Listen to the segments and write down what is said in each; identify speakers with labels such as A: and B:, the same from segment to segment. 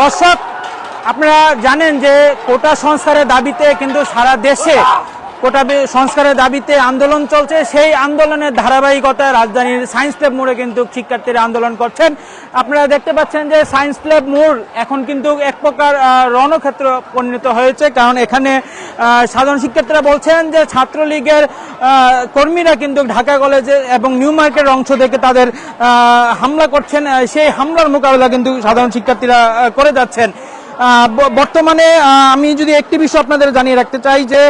A: দর্শক আপনারা জানেন যে কোটা সংস্কারের দাবিতে কিন্তু সারা দেশে কোটা সংস্কারের দাবিতে আন্দোলন চলছে সেই আন্দোলনের ধারাবাহিকতায় রাজধানীর সায়েন্স ক্লাব মোড়ে কিন্তু শিক্ষার্থীরা আন্দোলন করছেন আপনারা দেখতে পাচ্ছেন যে সায়েন্স ক্লাব মোড় এখন কিন্তু এক প্রকার রণক্ষেত্র পরিণত হয়েছে কারণ এখানে সাধারণ শিক্ষার্থীরা বলছেন যে ছাত্রলীগের কর্মীরা কিন্তু ঢাকা কলেজে এবং নিউ মার্কেটের অংশ থেকে তাদের হামলা করছেন সেই হামলার মোকাবেলা কিন্তু সাধারণ শিক্ষার্থীরা করে যাচ্ছেন বর্তমানে আমি যদি একটি বিষয় আপনাদের জানিয়ে রাখতে চাই যে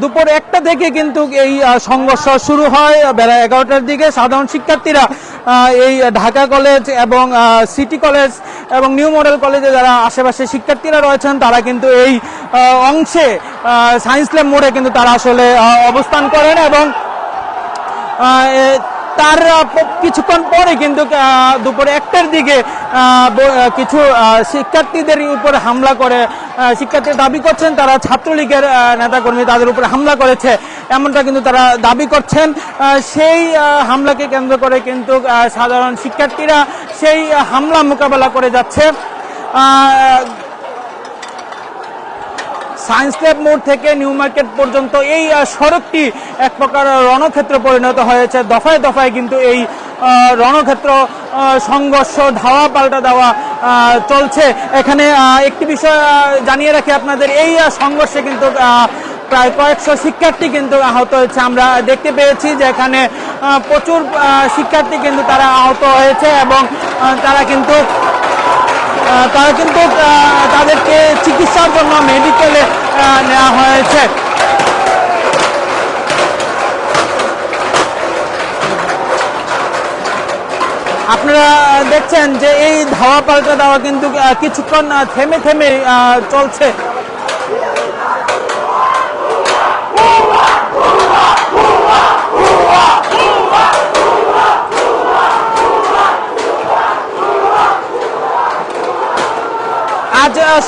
A: দুপুর একটা থেকে কিন্তু এই সংঘর্ষ শুরু হয় বেলা এগারোটার দিকে সাধারণ শিক্ষার্থীরা এই ঢাকা কলেজ এবং সিটি কলেজ এবং নিউ মডেল কলেজে যারা আশেপাশে শিক্ষার্থীরা রয়েছেন তারা কিন্তু এই অংশে সায়েন্স ল্যাব মোড়ে কিন্তু তারা আসলে অবস্থান করেন এবং তার কিছুক্ষণ পরে কিন্তু দুপুরে একটার দিকে কিছু শিক্ষার্থীদের উপর হামলা করে শিক্ষার্থী দাবি করছেন তারা ছাত্রলীগের নেতাকর্মী তাদের উপর হামলা করেছে এমনটা কিন্তু তারা দাবি করছেন সেই হামলাকে কেন্দ্র করে কিন্তু সাধারণ শিক্ষার্থীরা সেই হামলা মোকাবেলা করে যাচ্ছে সায়েন্স ল্যাব মোড় থেকে নিউ মার্কেট পর্যন্ত এই সড়কটি এক প্রকার রণক্ষেত্রে পরিণত হয়েছে দফায় দফায় কিন্তু এই রণক্ষেত্র সংঘর্ষ ধাওয়া পাল্টা দেওয়া চলছে এখানে একটি বিষয় জানিয়ে রাখি আপনাদের এই সংঘর্ষে কিন্তু প্রায় কয়েকশো শিক্ষার্থী কিন্তু আহত হয়েছে আমরা দেখতে পেয়েছি যে এখানে প্রচুর শিক্ষার্থী কিন্তু তারা আহত হয়েছে এবং তারা কিন্তু তারা কিন্তু তাদেরকে চিকিৎসার জন্য মেডিকেলে নেওয়া হয়েছে আপনারা দেখছেন যে এই ধাওয়া পাল্টা দেওয়া কিন্তু কিছুক্ষণ থেমে থেমে চলছে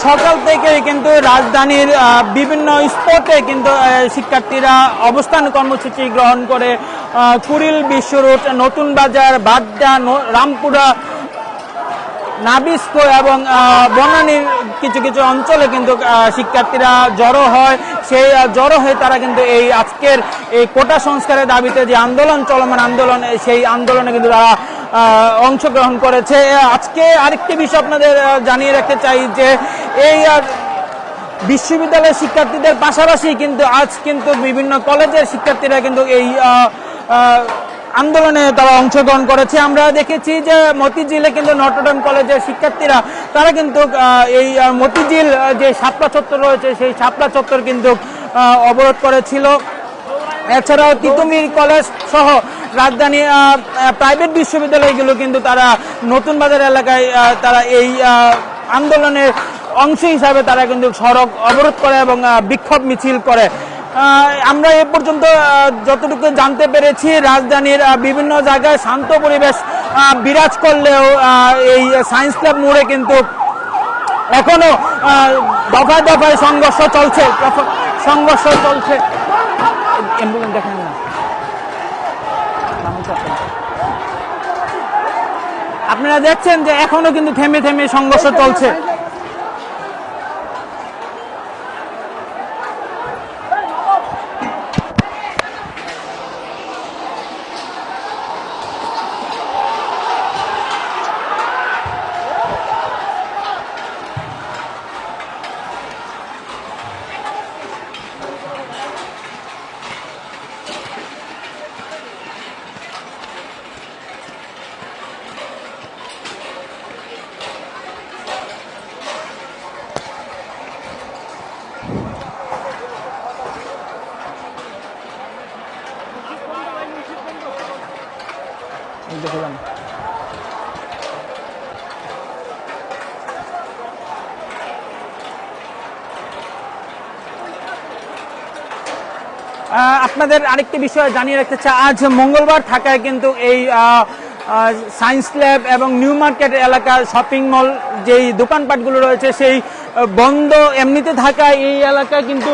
A: সকাল থেকে কিন্তু রাজধানীর বিভিন্ন স্পটে কিন্তু শিক্ষার্থীরা অবস্থান কর্মসূচি গ্রহণ করে কুড়িল বিশ্ব রোড নতুন বাজার বাড্ডা রামপুরা নাবিস্কো এবং বনানীর কিছু কিছু অঞ্চলে কিন্তু শিক্ষার্থীরা জড়ো হয় সেই জড়ো হয়ে তারা কিন্তু এই আজকের এই কোটা সংস্কারের দাবিতে যে আন্দোলন চলমান আন্দোলন সেই আন্দোলনে কিন্তু তারা অংশগ্রহণ করেছে আজকে আরেকটি বিষয় আপনাদের জানিয়ে রাখতে চাই যে এই বিশ্ববিদ্যালয়ের শিক্ষার্থীদের পাশাপাশি কিন্তু আজ কিন্তু বিভিন্ন কলেজের শিক্ষার্থীরা কিন্তু এই আন্দোলনে তারা অংশগ্রহণ করেছে আমরা দেখেছি যে মতিঝিলে কিন্তু নটরডেম কলেজের শিক্ষার্থীরা তারা কিন্তু এই মতিঝিল যে শাপলা চত্বর রয়েছে সেই শাপলা চত্বর কিন্তু অবরোধ করেছিল এছাড়াও তিতুমির কলেজ সহ রাজধানী প্রাইভেট বিশ্ববিদ্যালয়গুলো কিন্তু তারা নতুন বাজার এলাকায় তারা এই আন্দোলনের অংশ হিসাবে তারা কিন্তু সড়ক অবরোধ করে এবং বিক্ষোভ মিছিল করে আমরা এ পর্যন্ত যতটুকু জানতে পেরেছি রাজধানীর বিভিন্ন জায়গায় শান্ত পরিবেশ বিরাজ করলেও এই সায়েন্স ক্লাব মোড়ে কিন্তু এখনো দফায় দফায় সংঘর্ষ চলছে সংঘর্ষ চলছে অ্যাম্বুলেন্স দেখেন না আপনারা দেখছেন যে এখনো কিন্তু থেমে থেমে সংঘর্ষ চলছে আপনাদের আরেকটি বিষয় জানিয়ে রাখতে চাই আজ মঙ্গলবার থাকায় কিন্তু এই সায়েন্স ল্যাব এবং নিউ মার্কেট এলাকার শপিং মল যেই দোকানপাটগুলো রয়েছে সেই বন্ধ এমনিতে থাকা এই এলাকায় কিন্তু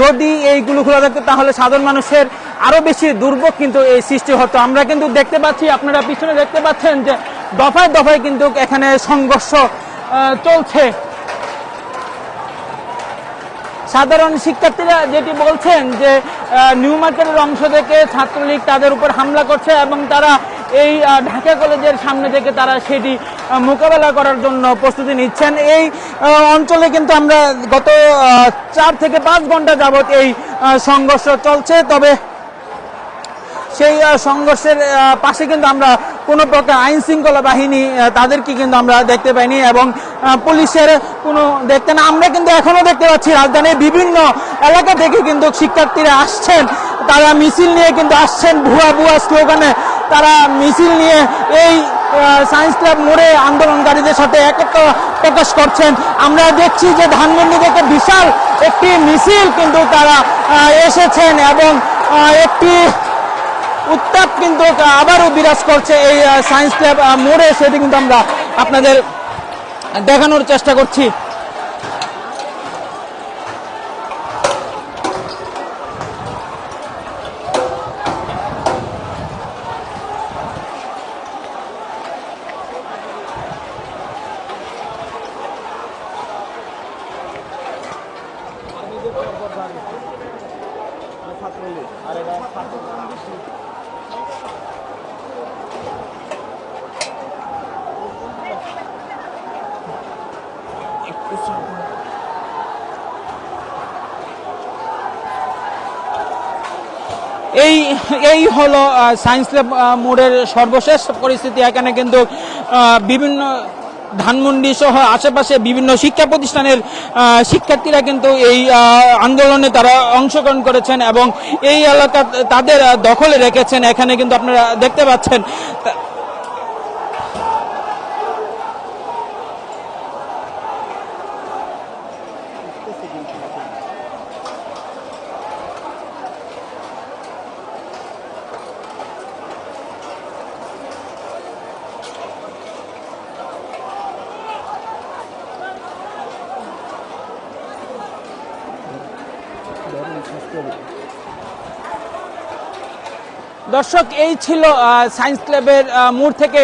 A: যদি এইগুলো খোলা থাকতো তাহলে সাধারণ মানুষের আরও বেশি দুর্ভোগ কিন্তু এই সৃষ্টি হতো আমরা কিন্তু দেখতে পাচ্ছি আপনারা পিছনে দেখতে পাচ্ছেন যে দফায় দফায় কিন্তু এখানে সংঘর্ষ চলছে সাধারণ শিক্ষার্থীরা যেটি বলছেন যে নিউ মার্কেটের অংশ থেকে ছাত্রলীগ তাদের উপর হামলা করছে এবং তারা এই ঢাকা কলেজের সামনে থেকে তারা সেটি মোকাবেলা করার জন্য প্রস্তুতি নিচ্ছেন এই অঞ্চলে কিন্তু আমরা গত চার থেকে পাঁচ ঘন্টা যাবৎ এই সংঘর্ষ চলছে তবে সেই সংঘর্ষের পাশে কিন্তু আমরা কোনো প্রকার আইন শৃঙ্খলা বাহিনী তাদেরকে কিন্তু আমরা দেখতে পাইনি এবং পুলিশের কোনো দেখতে না আমরা কিন্তু এখনও দেখতে পাচ্ছি রাজধানীর বিভিন্ন এলাকা থেকে কিন্তু শিক্ষার্থীরা আসছেন তারা মিছিল নিয়ে কিন্তু আসছেন ভুয়া ভুয়া স্লোগানে তারা মিছিল নিয়ে এই সায়েন্স ক্লাব মোড়ে আন্দোলনকারীদের সাথে একত্র প্রকাশ করছেন আমরা দেখছি যে ধানমন্ডি থেকে বিশাল একটি মিছিল কিন্তু তারা এসেছেন এবং একটি উত্তাপ কিন্তু আবারও বিরাজ করছে এই সায়েন্স ক্লাব মোড়ে সেটি কিন্তু আমরা আপনাদের দেখানোর চেষ্টা করছি এই এই হলো সায়েন্স ল্যাব মোড়ের সর্বশেষ পরিস্থিতি এখানে কিন্তু বিভিন্ন ধানমন্ডি সহ আশেপাশে বিভিন্ন শিক্ষা প্রতিষ্ঠানের শিক্ষার্থীরা কিন্তু এই আন্দোলনে তারা অংশগ্রহণ করেছেন এবং এই এলাকা তাদের দখলে রেখেছেন এখানে কিন্তু আপনারা দেখতে পাচ্ছেন দর্শক এই ছিল সায়েন্স ক্লাবের মূর থেকে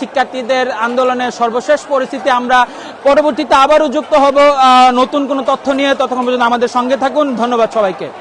A: শিক্ষার্থীদের আন্দোলনের সর্বশেষ পরিস্থিতি আমরা পরবর্তীতে আবারও যুক্ত হব নতুন কোনো তথ্য নিয়ে ততক্ষণ পর্যন্ত আমাদের সঙ্গে থাকুন ধন্যবাদ সবাইকে